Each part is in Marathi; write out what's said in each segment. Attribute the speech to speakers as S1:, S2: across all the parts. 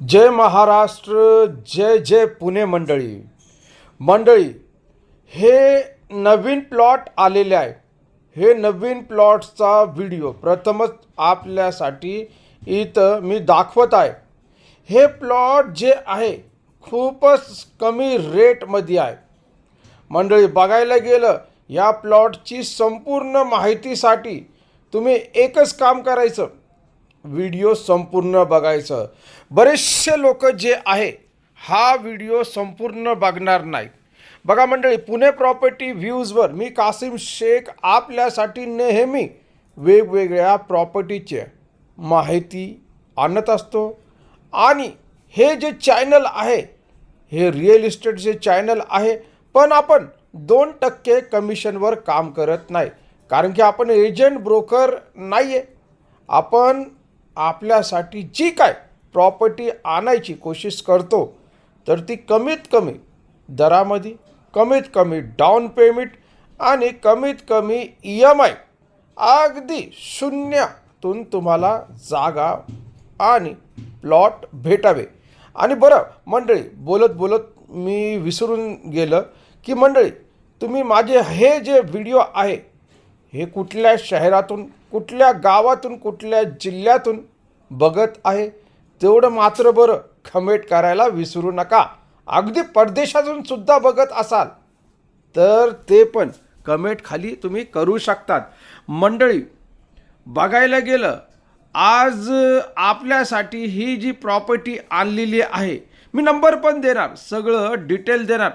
S1: जय महाराष्ट्र जय जय पुणे मंडळी. मंडळी हे नवीन प्लॉट आलेले आहे. हे नवीन प्लॉटचा व्हिडिओ प्रथमच आपल्यासाठी इथं मी दाखवत आहे. हे प्लॉट जे आहे खूपच कमी रेटमध्ये आहे. मंडळी बघायला गेलं या प्लॉटची संपूर्ण माहितीसाठी तुम्ही एकच काम करायचं. व्हिडिओ संपूर्ण बघायचं. बरेचसे लोक जे आहे हा व्हिडिओ संपूर्ण बघणार नाही बघा मंडळी पुणे प्रॉपर्टी व्ह्यूजवर मी कासिम शेख आपल्यासाठी नेहमी वेगवेगळ्या प्रॉपर्टीचे माहिती आणत असतो. आणि हे जे चॅनल आहे हे रिअल इस्टेटचे चॅनल आहे पण आपण दोन टक्के कमिशनवर काम करत नाही. कारण की आपण एजंट ब्रोकर नाही आहे आपण आपल्यासाठी जी काय प्रॉपर्टी आणायची कोशिश करतो तर ती कमीत कमी दरामध्ये कमीत कमी डाऊन पेमेंट आणि कमीत कमी ई एम आय अगदी शून्यातून तुम्हाला जागा आणि प्लॉट भेटावे. आणि बरं मंडळी बोलत बोलत मी विसरून गेलं की मंडळी तुम्ही माझे हे जे व्हिडिओ आहे हे कुठल्या शहरातून कुठल्या गावातून कुठल्या जिल्ह्यातून बघत आहे? तेवढं मात्र बरं कमेंट करायला विसरू नका. अगदी परदेशातून सुद्धा बघत असाल तर ते पण कमेंट खाली तुम्ही करू शकतात. मंडळी बघायला गेलं आज आपल्यासाठी ही जी प्रॉपर्टी आणलेली आहे मी नंबर पण देणार सगळं डिटेल देणार.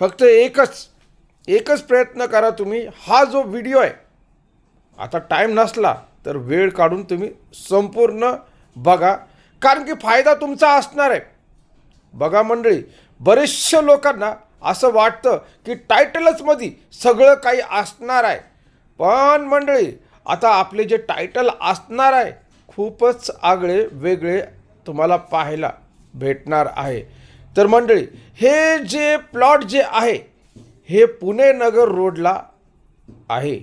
S1: फक्त एकच एकच प्रयत्न करा तुम्ही. हा जो व्हिडिओ आहे आता टाईम नसला तर वेळ काढून तुम्ही संपूर्ण बघा. कारण की फायदा तुमचा असणार आहे. बघा मंडळी बरेचशा लोकांना असं वाटतं की टायटलचमध्ये सगळं काही असणार आहे. पण मंडळी आता आपले जे टायटल असणार आहे खूपच आगळे वेगळे तुम्हाला पाहायला भेटणार आहे. तर मंडळी हे जे प्लॉट जे आहे हे पुणे नगर रोडला आहे.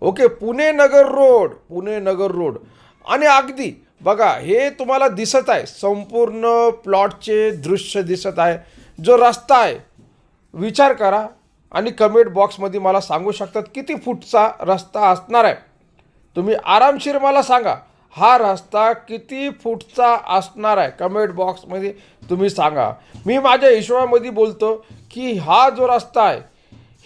S1: Okay Pune Nagar road Pune Nagar road. आणि अगदी बघा हे तुम्हाला दिसत आहे. संपूर्ण प्लॉटचे दृश्य दिसत आहे. जो रस्ता आहे विचार करा आणि कमेंट बॉक्समध्ये मला सांगू शकतात किती फूटचा रस्ता असणार आहे. तुम्ही आरामशीर मला सांगा. हा रस्ता किती फूटचा असणार आहे? कमेंट बॉक्समध्ये तुम्ही सांगा. मी माझ्या हिशोबामध्ये बोलतो की हा जो रस्ता आहे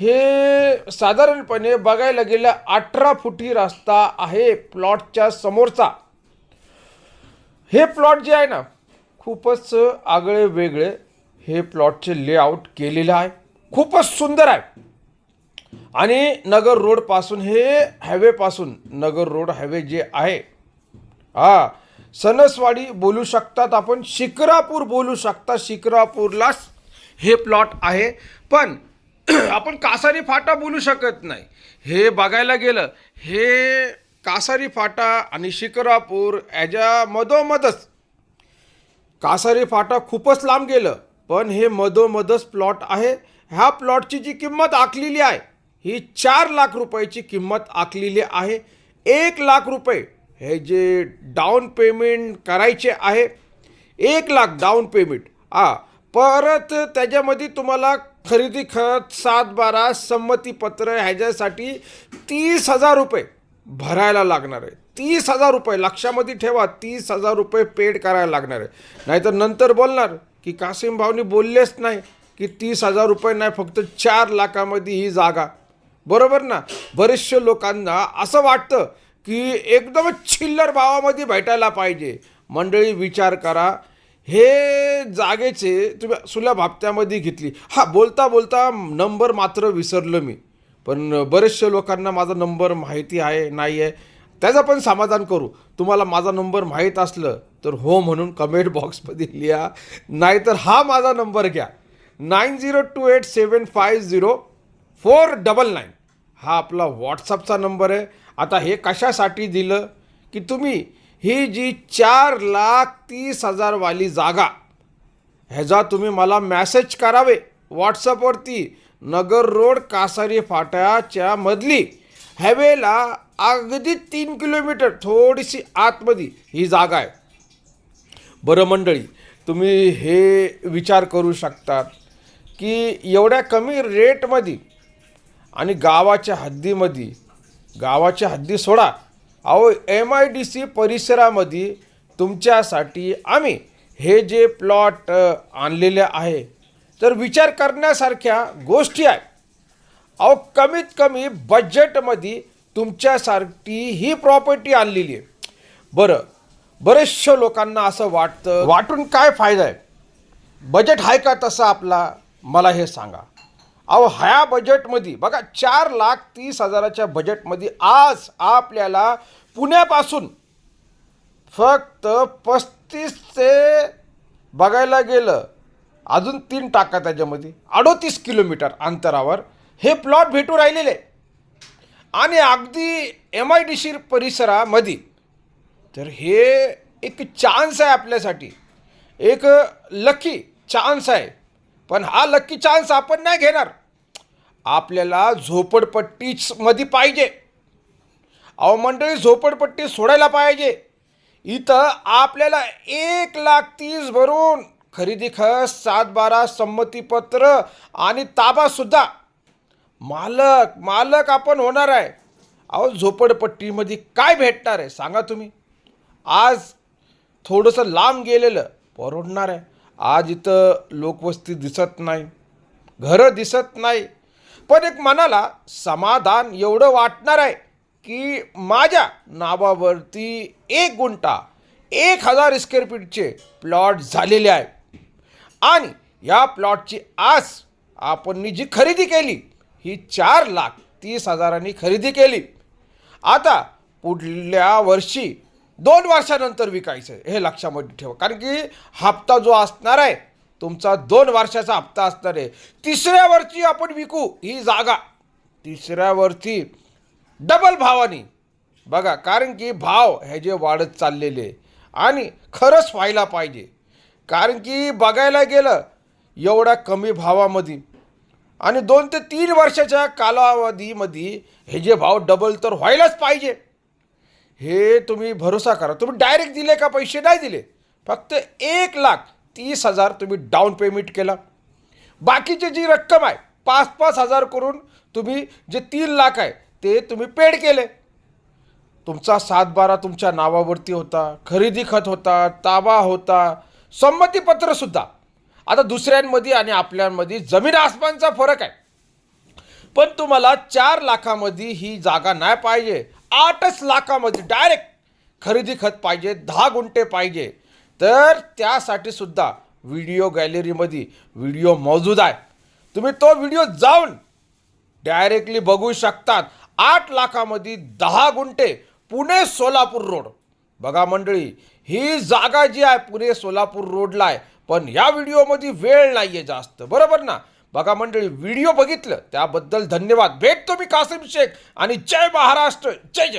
S1: हे साधारणपणे बघायला गेल्या अठरा फुटी रस्ता आहे प्लॉटच्या समोरचा. हे प्लॉट जे आहे ना खूपच आगळे वेगळे हे प्लॉटचे लेआउट केलेलं आहे. खूपच सुंदर आहे. आणि नगर रोडपासून हे हायवेपासून नगर रोड हायवे जे आहे हा सणसवाडी बोलू शकतात आपण शिक्रापूर बोलू शकता शिक्रापूरलाच हे प्लॉट आहे. पण आपण कासारी फाटा बोलू शकत नाही. हे बघायला गेलं हे कासारी फाटा आणि शिक्रापूर याच्या मधोमधच. कासारी फाटा खूपच लांब गेलं पण हे मधोमधच प्लॉट आहे. ह्या प्लॉटची जी किंमत आखलेली आहे ही चार लाख रुपयाची किंमत आखलेली आहे. एक लाख रुपये हे जे डाऊन पेमेंट करायचे आहे एक लाख डाऊन पेमेंट हा परत त्याच्यामध्ये तुम्हाला खरेदी खत सात बारा संमतीपत्र ह्याच्यासाठी तीस हजार रुपये भरायला लागणार आहे. तीस हजार रुपये लक्षामध्ये ठेवा तीस हजार रुपये पेड करायला लागणार आहे. नाहीतर नंतर बोलणार की कासिम भाऊनी बोललेच नाही की तीस हजार रुपये नाही फक्त चार लाखामध्ये ही जागा. बरोबर ना? बरेचशे लोकांना असं वाटतं की एकदम छिल्लर भावामध्ये भेटायला पाहिजे. मंडळी विचार करा. हे जागेचे तुम्ही सुलभ हप्त्यामध्ये घेतली. हा बोलता बोलता नंबर मात्र विसरलो मी. पण बरेचसे लोकांना माझा नंबर माहिती आहे नाही आहे त्याचं पण समाधान करू. तुम्हाला माझा नंबर माहीत असलं तर हो म्हणून कमेंट बॉक्समध्ये लिहा. नाहीतर हा माझा नंबर घ्या. Nine zero two eight seven five zero four double nine. हा आपला व्हॉट्सअपचा नंबर आहे. आता हे कशासाठी दिलं? की तुम्ही ही जी चार लाख तीस हजारवाली जागा ह्याचा तुम्ही मला मॅसेज करावे. व्हॉट्सअपवरती नगर रोड कासारी फाट्याच्या मधली हॅवेला अगदी तीन किलोमीटर थोडीशी आतमध्ये ही जागा आहे. बरं मंडळी तुम्ही हे विचार करू शकतात की एवढ्या कमी रेटमध्ये आणि गावाच्या हद्दीमध्ये गावाच्या हद्दी सोडा. अहो एम आय डी सी परिसरामध्ये तुमच्यासाठी आम्ही हे जे प्लॉट आणलेले आहे तर विचार करण्यासारख्या गोष्टी आहे अहो कमीत कमी बजेटमध्ये तुमच्यासाठी ही प्रॉपर्टी आणलेली आहे. बरं बरेचशा लोकांना असं वाटतं. वाटून काय फायदा आहे? बजेट आहे का तसं आपला? मला हे सांगा. अहो ह्या बजेटमध्ये बघा चार लाख तीस हजाराच्या बजेटमध्ये आज आपल्याला पुण्यापासून फक्त पस्तीस ते बघायला गेलं अजून तीन टाका त्याच्यामध्ये अडोतीस किलोमीटर अंतरावर हे प्लॉट भेटू राहिलेले. आणि अगदी एम आय डी सी परिसरामध्ये तर हे एक चान्स आहे आपल्यासाठी. एक लकी चान्स आहे. पण हा लकी चान्स आपण नाही घेणार. आपल्याला झोपडपट्टीच मध्ये पाहिजे. अहो मंडळी झोपडपट्टी सोडायला पाहिजे. इथं आपल्याला एक लाख तीस भरून खरेदी खस सात बारा संमतीपत्र आणि ताबासुद्धा मालक मालक आपण होणार आहे. अहो झोपडपट्टीमध्ये काय भेटणार आहे सांगा तुम्ही. आज थोडंसं लांब गेलेलं परवडणार आहे. आज इथं लोकवस्ती दिसत नाही. घरं दिसत नाही. पण एक मनाला समाधान एवढं वाटणार आहे की माझ्या नावावरती एक गुंठा एक हजार स्क्वेअर फीटचे प्लॉट झालेले आहे. आणि या प्लॉटची आस आपण जी खरेदी केली ही चार लाख तीस हजारांनी खरेदी केली. आता पुढल्या वर्षी दोन वर्षानंतर विकायचं आहे हे लक्षामध्ये ठेवा. कारण की हप्ता जो असणार आहे तुमचा दोन वर्षाचा हप्ता असणार. आहे तिसऱ्यावरची आपण विकू ही जागा. तिसऱ्यावरती डबल भावानी. बघा कारण की भाव हे जे वाढत चाललेले आणि खरंच व्हायला पाहिजे. कारण की बघायला गेलं एवढ्या कमी भावामध्ये आणि दोन ते तीन वर्षाच्या कालावधीमध्ये हे जे भाव डबल तर व्हायलाच पाहिजे. हे तुम्ही भरोसा करा. तुम्ही डायरेक्ट दिले का पैसे? नाही दिले. फक्त एक लाख. तीस हजार तुम्ही डाऊन पेमेंट केला. बाकीची जी रक्कम आहे पाच पाच हजार करून तुम्ही जे तीन लाख आहे ते तुम्ही पेड केले. तुमचा सातबारा तुमच्या नावावरती होता खरेदी खत होता ताबा होता संमतीपत्रसुद्धा आता दुसऱ्यांमध्ये आणि आपल्यांमध्ये जमीन आसमानचा फरक आहे. पण तुम्हाला चार लाखामध्ये ही जागा नाही पाहिजे. आठच लाखामध्ये डायरेक्ट खरेदी खत पाहिजे दहा गुंठे पाहिजे. तर त्यासाठी सुद्धा व्हिडिओ गॅलरीमध्ये व्हिडिओ मौजूद आहे. तुम्ही तो व्हिडिओ जाऊन डायरेक्टली बघू शकतात. आठ लाखामध्ये दहा गुंठे पुणे सोलापूर रोड. बघा मंडळी ही जागा जी आहे पुणे सोलापूर रोडला आहे पण या व्हिडिओमध्ये वेळ नाही आहे जास्त. बरोबर ना? बघा मंडळी व्हिडिओ बघितलं त्याबद्दल धन्यवाद. भेटतो मी कासिम शेख आणि जय महाराष्ट्र. जय जय.